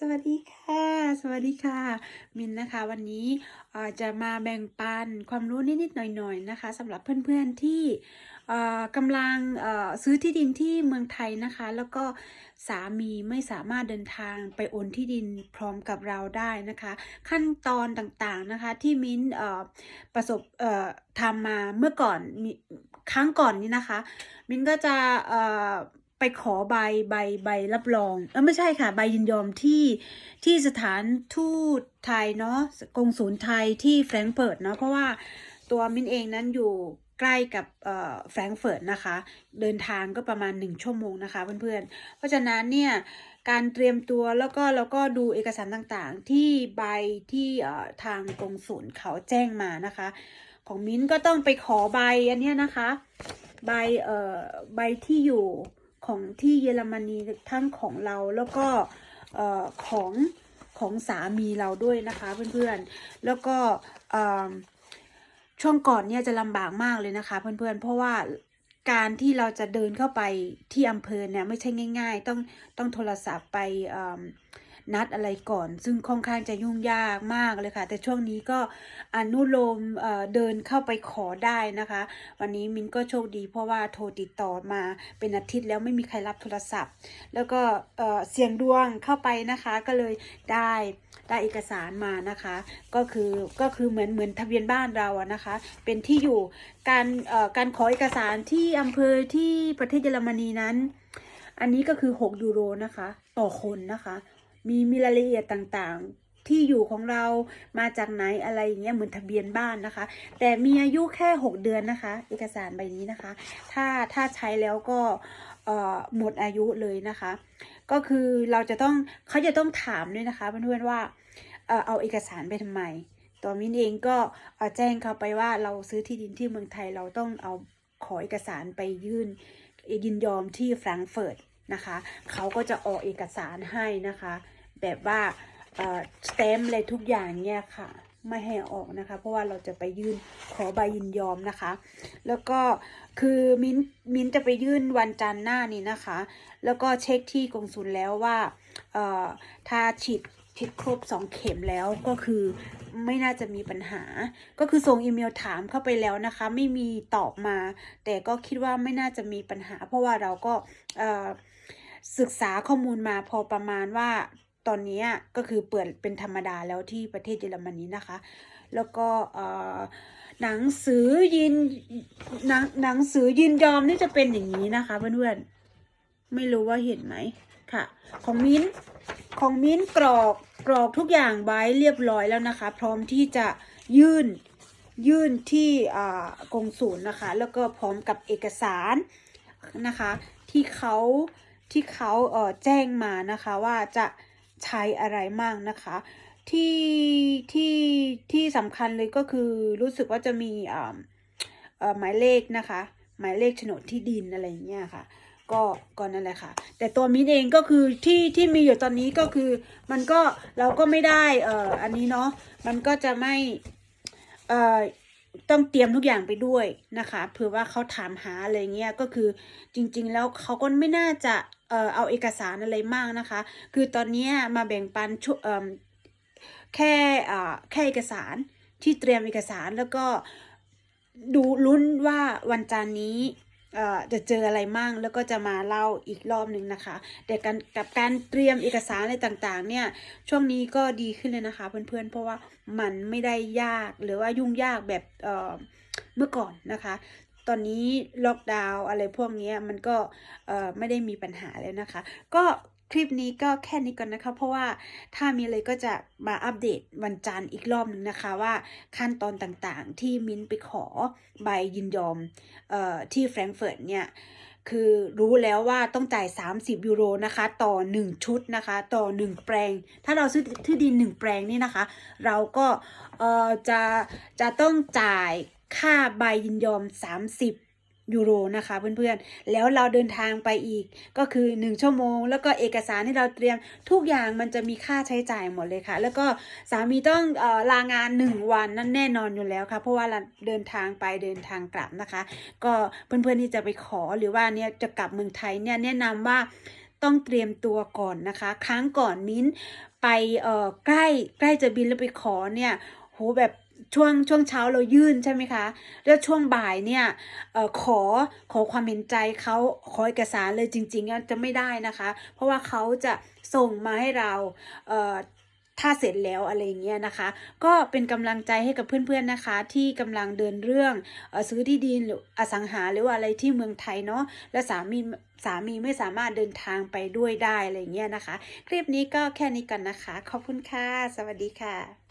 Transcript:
สวัสดีค่ะ สวัสดีค่ะ มินนะคะ วันนี้จะมาแบ่งปันความรู้นิดๆหน่อยๆนะคะสำหรับเพื่อนๆที่กำลังซื้อที่ดินที่เมืองไทยนะคะ แล้วก็สามีไม่สามารถเดินทางไปโอนที่ดินพร้อมกับเราได้นะคะ ขั้นตอนต่างๆนะคะที่มิ้นประสบทำมาเมื่อก่อนครั้งก่อนนี้นะคะ มิ้นก็จะ ไปขอใบใบใบรับรองเออไม่ใช่ค่ะ ใบยินยอมที่ที่สถานทูตไทยเนาะกงศูนย์ไทยที่แฟรงก์เฟิร์ตเนาะเพราะว่าตัวมิ้นเองนั้นอยู่ใกล้กับแฟรงก์เฟิร์ตนะคะ เดินทางก็ประมาณ 1 ชั่วโมงนะคะเพื่อนๆ เพราะฉะนั้นเนี่ย การเตรียมตัวแล้วก็แล้วก็ดูเอกสารต่างๆ ที่ใบที่ทางกงศูนย์เขาแจ้งมานะคะ ของมิ้นก็ต้องไปขอใบอันนี้นะคะ ใบเอ่อใบที่อยู่ ของที่เยอรมนีทั้งของเราแล้วก็ของของสามีเราด้วยนะคะเพื่อนๆ แล้วก็ช่วงก่อนเนี่ยจะลำบากมากเลยนะคะเพื่อนๆ เพราะว่า การที่เราจะเดินเข้าไปที่อำเภอเนี่ยไม่ใช่ง่าย ๆ ต้องต้องโทรศัพท์ไปนัดอะไรก่อน ซึ่งค่อนข้างจะยุ่งยากมากเลยค่ะ แต่ช่วงนี้ก็อนุโลมเเดินเข้าไปขอได้นะคะ วันนี้มินก็โชคดีเพราะว่าโทรติดต่อมาเป็นอาทิตย์แล้วไม่มีใครรับโทรศัพท์ แล้วก็เอ่อเสียงดวงเข้าไปนะคะก็เลยได้ได้เอกสารมานะคะ ก็คือก็คือเหมือนเหมือนทะเบียนบ้านเราอะนะคะ เป็นที่อยู่การการขอเอกสารที่อำเภอที่ประเทศเยอรมนีนั้น อันนี้ก็คือ 6 ยูโรนะคะ ต่อคนนะคะ มีมีรายละเอียดต่างๆ ที่อยู่ของเรามาจากไหนอะไรอย่างเงี้ยเหมือนทะเบียนบ้านนะคะ แต่มีอายุแค่ 6 เดือนนะคะ เอกสารใบนี้นะคะ ถ้าถ้าใช้แล้วก็หมดอายุเลยนะคะ ก็คือเราจะต้องเขาจะต้องถามด้วยนะคะเพื่อนๆว่าเอาเอกสารไปทำไมตัวมินเองก็แจ้งเขาไปว่าเราซื้อที่ดินที่เมืองไทยเราต้องเอา ขอเอกสารไปยื่นยินยอมที่แฟรงก์เฟิร์ตนะคะเขาก็จะออกเอกสารให้นะคะ แบบว่าสเตมอะไรทุกอย่างเนี่ยค่ะไม่ให้ออกนะคะ เพราะว่าเราจะไปยื่นขอใบยินยอมนะคะ แล้วก็คือมิ้นมิ้นจะไปยื่นวันจันทร์หน้านี้นะคะ แล้วก็เช็คที่กงสุลแล้วว่าถ้าฉีด ฉีดครบ 2 เข็มแล้วก็คือไม่น่าจะมีปัญหา ก็คือส่งอีเมลถามเข้าไปแล้วนะคะ ไม่มีตอบมา แต่ก็คิดว่าไม่น่าจะมีปัญหา เพราะว่าเราก็ศึกษาข้อมูลมาพอประมาณว่าตอนนี้ก็คือเปิดเป็นธรรมดาแล้วที่ประเทศเยอรมนีนะคะ แล้วก็หนังสือยินหนังหนังสือยินยอมนี่จะเป็นอย่างนี้นะคะเพื่อนๆไม่รู้ว่าเห็นไหมค่ะ ของมิ้น ของมิ้นกรอกกรอกทุกอย่างไว้เรียบร้อยแล้วนะคะ พร้อมที่จะยื่นยื่นที่อ่ากงศูนย์นะคะ แล้วก็พร้อมกับเอกสารนะคะ ที่เขาที่เขาเออแจ้งมานะคะว่าจะใช้อะไรมั่งนะคะ ที่ที่ที่สำคัญเลยก็คือรู้สึกว่าจะมีอ่าหมายเลขนะคะ หมายเลขโฉนดที่ดินอะไรอย่างเงี้ยค่ะ ก็ก็นั่นแหละค่ะ แต่ตัวมิ้นเองก็คือที่ที่มีอยู่ตอนนี้ก็คือ มันก็เราก็ไม่ได้เอ่ออันนี้เนาะมันก็จะไม่เอ่อต้องเตรียมทุกอย่างไปด้วยนะคะเผื่อว่าเขาถามหาอะไรเงี้ยก็คือจริง ๆ แล้วเขาก็ไม่น่าจะเอ่อเอาเอกสารอะไรมากนะคะ คือตอนนี้มาแบ่งปันชุเอ่อแค่อ่าแค่เอกสารที่เตรียมเอกสารแล้วก็ดูลุ้นว่าวันจันนี้ จะเจออะไรมั่งแล้วก็จะมาเล่าอีกรอบหนึ่งนะคะ แต่การกับการเตรียมเอกสารอะไรต่างๆ เนี่ยช่วงนี้ก็ดีขึ้นเลยนะคะ เพื่อนๆ เพราะว่ามันไม่ได้ยากหรือว่ายุ่งยากแบบเมื่อก่อนนะคะ ตอนนี้ล็อกดาวน์อะไรพวกนี้มันก็ไม่ได้มีปัญหาแล้วนะคะ ก็ คลิปนี้ก็แค่นี้ก่อนนะคะ เพราะว่าถ้ามีอะไรก็จะมาอัปเดตวันจันทร์อีกรอบหนึ่งนะคะว่าขั้นตอนต่างๆ ที่มิ้นไปขอใบยินยอมเอ่อที่แฟรงก์เฟิร์ตเนี่ยคือรู้แล้วว่าต้องจ่าย 30 ยูโรนะคะ ต่อ 1 ชุดนะคะ ต่อ 1 แปลง ถ้าเราซื้อที่ดิน 1 แปลงนี่นะคะ เราก็เอ่อจะจะต้องจ่ายค่าใบยินยอม 30 ยูโรนะคะเพื่อนๆ แล้วเราเดินทางไปอีกก็คือ 1 ชั่วโมง แล้วก็เอกสารที่เราเตรียมทุกอย่างมันจะมีค่าใช้จ่ายหมดเลยค่ะ แล้วก็สามีต้องออลางาน 1 วันนั่นแน่นอนอยู่แล้วค่ะ เพราะว่าเราเดินทางไปเดินทางกลับนะคะ ก็เพื่อนๆที่จะไปขอหรือว่าเนี่ยจะกลับเมืองไทยเนี่ยแนะนำว่าต้องเตรียมตัวก่อนนะคะ ครั้งก่อนมิ้นไปเออใกล้ใกล้จะบินแล้วไปขอเนี่ยโหแบบ ช่วงช่วงเช้าเรายื่นใช่ไหมคะ แล้วช่วงบ่ายเนี่ยออขอขอความเห็นใจเขาขอเอกสารเลยจริงๆจะไม่ได้นะคะ เพราะว่าเขาจะส่งมาให้เราเถ้าเสร็จแล้วอะไรอย่างเงี้ยนะคะ ก็เป็นกำลังใจให้กับเพื่อนๆนะคะ ที่กำลังเดินเรื่องอซื้อที่ดินหรืออสังหาหรือว่าอะไรที่เมืองไทยเนาะและสามีสามีไม่สามารถเดินทางไปด้วยได้อะไรอย่างเงี้ยนะคะ คลิปนี้ก็แค่นี้กันนะคะ ขอบคุณค่ะ สวัสดีค่ะ